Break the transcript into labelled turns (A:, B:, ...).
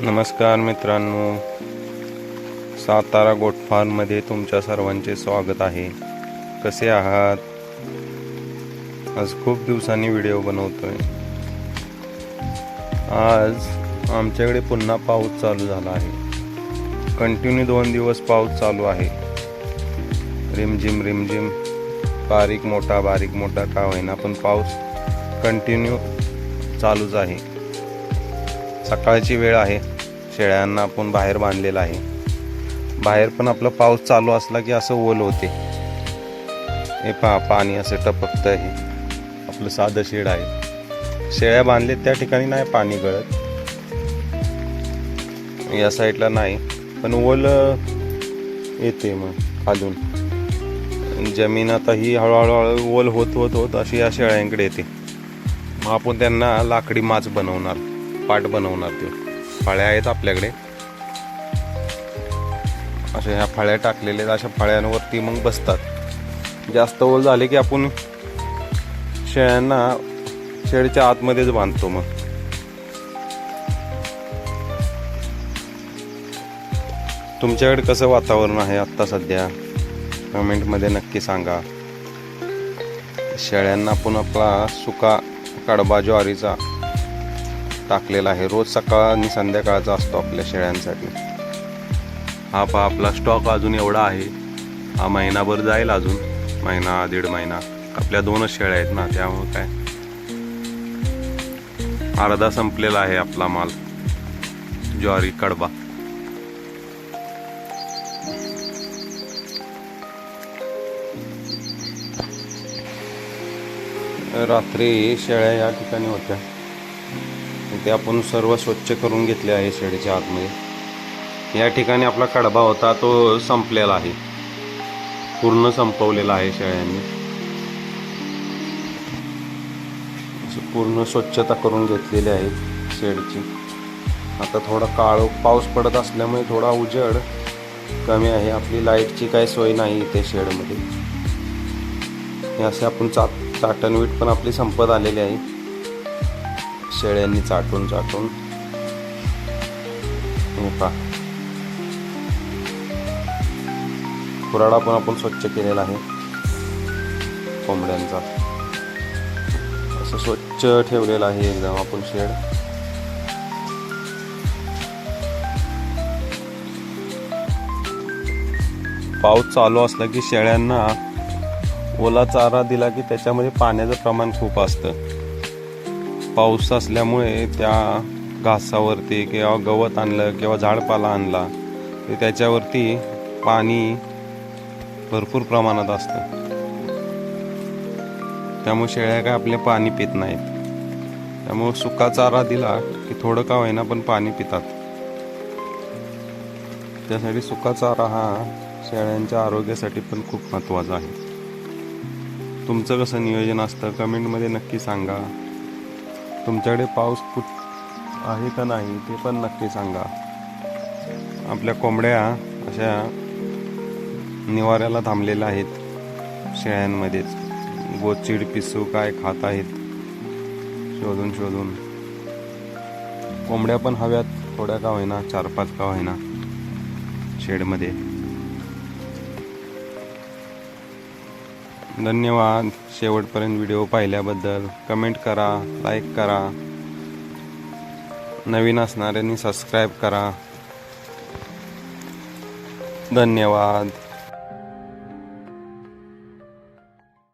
A: नमस्कार मित्रांनो. सातारा गोट फार्ममध्ये तुमच्या सर्वांचे स्वागत आहे. कसे आहात? आज खूप दिवसांनी व्हिडिओ बनवतोय. आज आमच्याकडे पुन्हा पाऊस चालू झाला आहे. कंटिन्यू दोन दिवस पाऊस चालू आहे. रिमझिम रिमझिम. बारीक मोठा बारीक मोठा का होईना पण पाऊस कंटिन्यू चालूच आहे. सकाळची वेळ आहे. शेळ्यांना आपण बाहेर बांधलेलं आहे. बाहेर पण आपलं पाऊस चालू असला की असं ओल होते. हे पहा पाणी असं टपकतं आहे. आपलं साधं शेड आहे. शेळ्या बांधले त्या ठिकाणी नाही पाणी गळत. या साईडला नाही पण ओल येते मग खालून. जमीन आता ही हळूहळू ओल होत होत होत अशी या शेळ्यांकडे येते. मग आपण त्यांना लाकडी माच बनवणार. पाट बनवणार ते. फळ्या आहेत आपल्याकडे. अशा ह्या फळ्या टाकलेल्या आहेत, अशा फळ्यांवरती मग बसतात. जास्त ओल झाले की आपण शेळ्यांना शेडच्या आतमध्येच बांधतो मग. तुमच्याकडे कसं वातावरण आहे आत्ता सध्या? कमेंटमध्ये नक्की सांगा. शेळ्यांना आपण आपला सुका कडबा ज्वारीचा टाकलेला आहे. रोज सकाळ आणि संध्याकाळचा असतो आपल्या शेळ्यांसाठी. हा पहा आपला स्टॉक अजून एवढा आहे. हा महिनाभर जाईल अजून. महिना दीड महिना. आपल्या दोनच शेळ्या आहेत ना त्यामुळं काय? अर्धा संपलेला आहे आपला माल. ज्वारी कडबा. रात्री शेळ्या या ठिकाणी होत्या. ते आपण सर्व स्वच्छ करून घेतले आहे शेडीच्या आतमध्ये. या ठिकाणी आपला कडबा होता तो संपलेला आहे. पूर्ण संपवलेला आहे शेळ्यांनी. पूर्ण स्वच्छता करून घेतलेली आहे शेडची. आता थोडा काळ पाऊस पडत असल्यामुळे थोडा उजेड कमी आहे. आपली लाईटची काही सोय नाही इथे शेडमध्ये. हे असे आपण चा चाटणवीट पण आपली संपत आलेली आहे. शेळ्यांनी चाटून चाटून. हे पण आपण स्वच्छ केलेला आहे. कोंबड्यांचा. असं स्वच्छ ठेवलेलं आहे एकदम आपण शेड पाऊस चालू असला की शेळ्यांना ओला चारा दिला की त्याच्यामध्ये पाण्याचं प्रमाण खूप असतं. पाऊस असल्यामुळे त्या घासावरती किंवा गवत आणलं किंवा झाडपाला आणला तर त्याच्यावरती पाणी भरपूर प्रमाणात असतं. त्यामुळे शेळ्या काय आपले पाणी पित नाहीत. त्यामुळे सुका चारा दिला की थोडं का होईना पण पाणी पितात. त्यासाठी सुका चारा हा शेळ्यांच्या आरोग्यासाठी पण खूप महत्त्वाचा आहे. तुमचं कसं नियोजन असतं? कमेंटमध्ये नक्की सांगा. तुमच्याकडे पाऊस कुठ आहे का नाही ते पण नक्की सांगा. आपल्या कोंबड्या अशा निवाऱ्याला थांबलेल्या आहेत. शेळ्यांमध्येच. गोचिड पिसू काय खात आहेत? शोधून शोधून. कोंबड्या पण हव्यात. थोड्या का होईना? चार पाच का होईना? शेडमध्ये. धन्यवाद. शेवटपर्यंत व्हिडिओ पाहिल्याबद्दल कमेंट करा लाईक करा. नवीन असणाऱ्यांनी सबस्क्राईब करा. धन्यवाद.